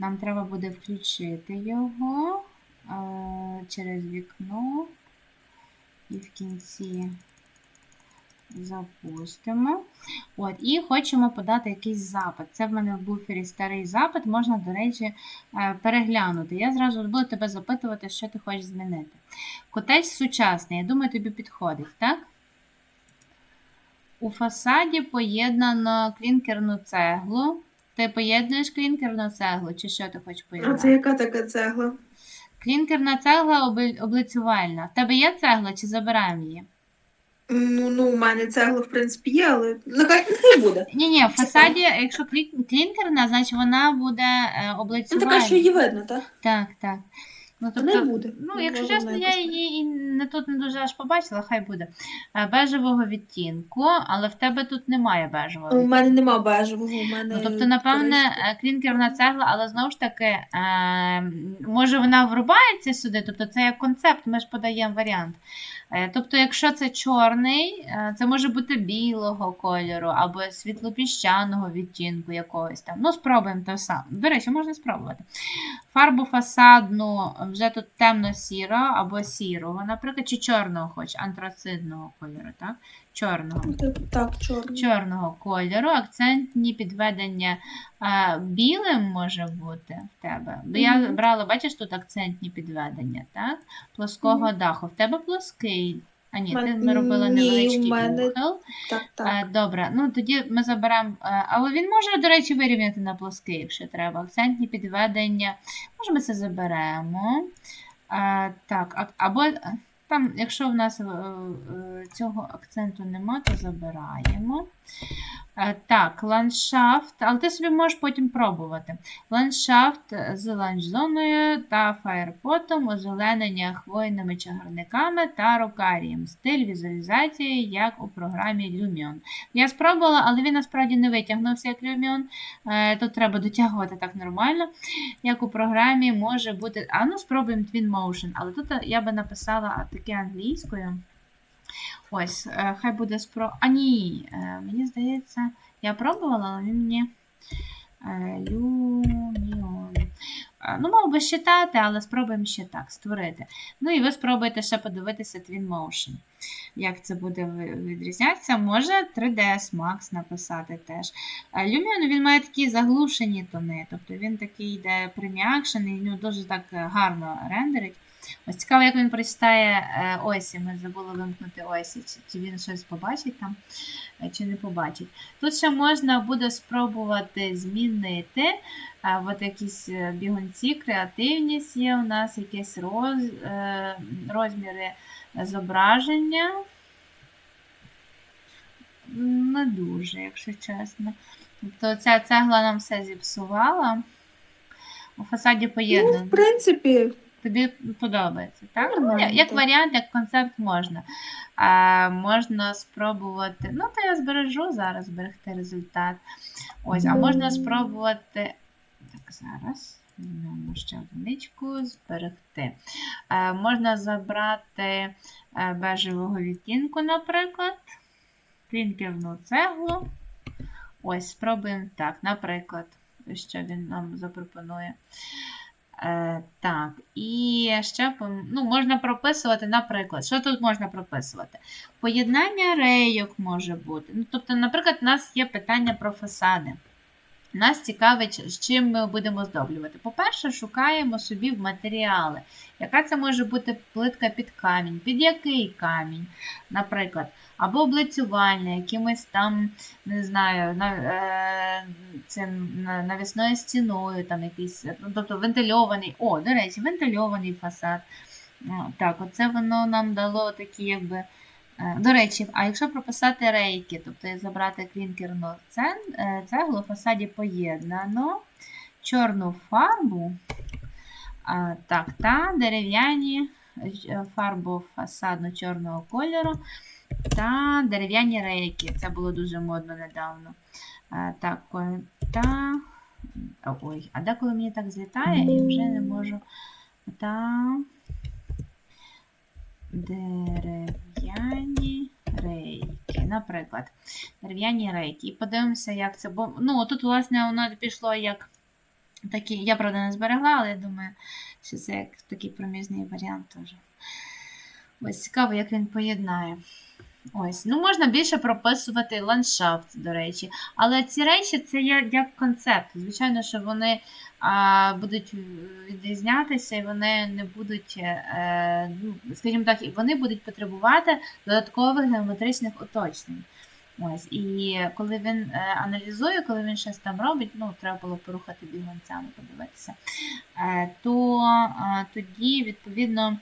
Нам треба буде включити його е, через вікно і в кінці запустимо. От, і хочемо подати якийсь запит. Це в мене в буфері старий запит, можна, до речі, е, переглянути. Я зразу буду тебе запитувати, що ти хочеш змінити. Котеч сучасний, я думаю, тобі підходить, так? У фасаді поєднано клінкерну цеглу. Ти поєднуєш клінкерну цеглу, чи що ти хочеш поєднати? А це яка така цегла? Клінкерна цегла обли- облицювальна. В тебе є цегла чи забираємо її? Ну, ну, у мене цегла, в принципі, є, але нехай, нехай буде. Ні, ні, в фасаді, якщо клі- клінкерна, значить вона буде е, Ну, облицювальна. така, що її видно, так? Так, так. Ну, тобто, не буде. Ну, якщо може, чесно, я її і не тут не дуже аж побачила, хай буде. Е, Бежевого відтінку, але в тебе тут немає бежевого У мене нема бежевого, у мене. Ну, тобто, напевне, е, клінкерна цегла, але знову ж таки, е, може вона врубається сюди, тобто це як концепт, ми ж подаємо варіант. Е, тобто, якщо це чорний, е, це може бути білого кольору або світлопіщаного відтінку якогось там. Ну, спробуємо те саме. До речі, можна спробувати. Фарбу фасадну вже тут темно-сіро або сірого, наприклад, чи чорного хоч, антрацидного кольору, так? Чорного Ну, Так, чорний. чорного кольору, акцентні підведення е, білим може бути в тебе. Бо я брала, бачиш, тут акцентні підведення, так? Плоского даху. В тебе плоский. А ні, ти Мен- ми робила ні, невеличкий у мене- ухил. Так, так. Е, Добре, ну тоді ми заберемо. е, Але він може, до речі, вирівняти на плоский, якщо треба. Акцентні підведення. Може, ми це заберемо. Е, Так, а- або е, там, якщо в нас е, е, цього акценту нема, то забираємо. Е, Так, ландшафт, але ти собі можеш потім пробувати. Ландшафт з ланч-зоною та фаєрпотом, озеленення хвойними чагарниками та рокарієм. Стиль візуалізації, як у програмі Lumion. Я спробувала, але він насправді не витягнувся як Lumion. Е, Тут треба дотягувати так нормально. Як у програмі може бути. А ну спробуємо Twinmotion. Але тут я би написала таке англійською. Ось, е, хай буде спро. А ні, е, мені здається, я пробувала, але він мені. Люміон. Е, Ну, мав би считати, але спробуємо ще так створити. Ну і ви спробуєте ще подивитися Twinmotion. Як це буде відрізнятися? Може 3ds Max написати теж. Lumion він має такі заглушені тони, тобто він такий йде прим'якшений, ну дуже так гарно рендерить. Ось цікаво, як він прочитає е, осі. Ми забули вимкнути осі, чи, він щось побачить там, е, чи не побачить. Тут ще можна буде спробувати змінити. е, От якісь бігунці, креативність є у нас, якісь роз, розміри зображення. Не дуже, якщо чесно. Тобто ця цегла нам все зіпсувала. У фасаді Ну, в принципі, Тобі подобається, так? Нормально, Ну, як так. варіант, як концепт можна. А, можна спробувати. Ну, то я збережу зараз зберегти результат. Ось, а можна Ну. спробувати. Так, зараз. Візьмемо ще одиничку, зберегти. Е, можна забрати е, бежевого відтінку, наприклад. Клінкерну цеглу. Ось, спробуємо так, наприклад, що він нам запропонує. Е, так, і ще ну, можна прописувати, наприклад, що тут можна прописувати? Поєднання рейок може бути. Ну, тобто, наприклад, у нас є питання про фасади. Нас цікавить, з чим ми будемо здоблювати. По-перше, шукаємо собі в матеріали. Яка це може бути плитка під камінь, під який камінь, наприклад, або облицювальне, якимось там, не знаю, на, е, навісною стіною, там якийсь, ну, тобто вентильований. О, до речі, вентильований фасад. Так, оце воно нам дало такі, якби. Е, До речі, а якщо прописати рейки, тобто забрати клінкерну цен- е, цеглу, в фасаді поєднано, чорну фарбу, так, та дерев'яні е, фарбу фасадну чорного кольору та дерев'яні рейки. Це було дуже модно недавно. Так, та. Ой, а деколи мені так злітає і вже не можу. Та рейки. Наприклад, дерев'яні рейки. І подивимося, як це. Бо, ну, тут, власне, воно пішло як Такі, я, правда, не зберегла, але я думаю, що це як такий проміжний варіант теж. Ось цікаво, як він поєднає. Ось, ну можна більше прописувати ландшафт, до речі. Але ці речі це є як концепт. Звичайно, що вони а, будуть відрізнятися і вони не будуть, е, ну, скажімо так, вони будуть потребувати додаткових геометричних уточнень. Ось, і коли він е, аналізує, коли він щось там робить, ну треба було порухати бігунцями, подивитися, е, то е, тоді, відповідно, е,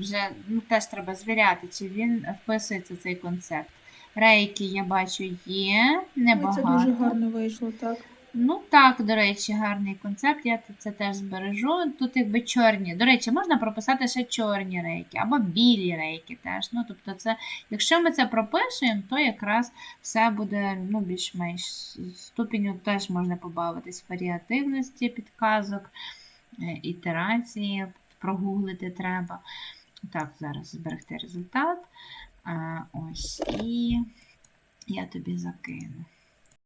вже ну, теж треба звіряти, чи він вписується в цей концепт. Рейки, я бачу, є небагато. Це дуже гарно вийшло, так. Ну так, до речі, гарний концепт. Я це теж збережу. Тут якби чорні. До речі, можна прописати ще чорні рейки або білі рейки теж. Ну, тобто, це, якщо ми це пропишуємо, то якраз все буде ну, більш-менш ступеню теж можна побавитись варіативності підказок, е, ітерації, прогуглити треба. Так, зараз зберегти результат. Ось, і я тобі закину.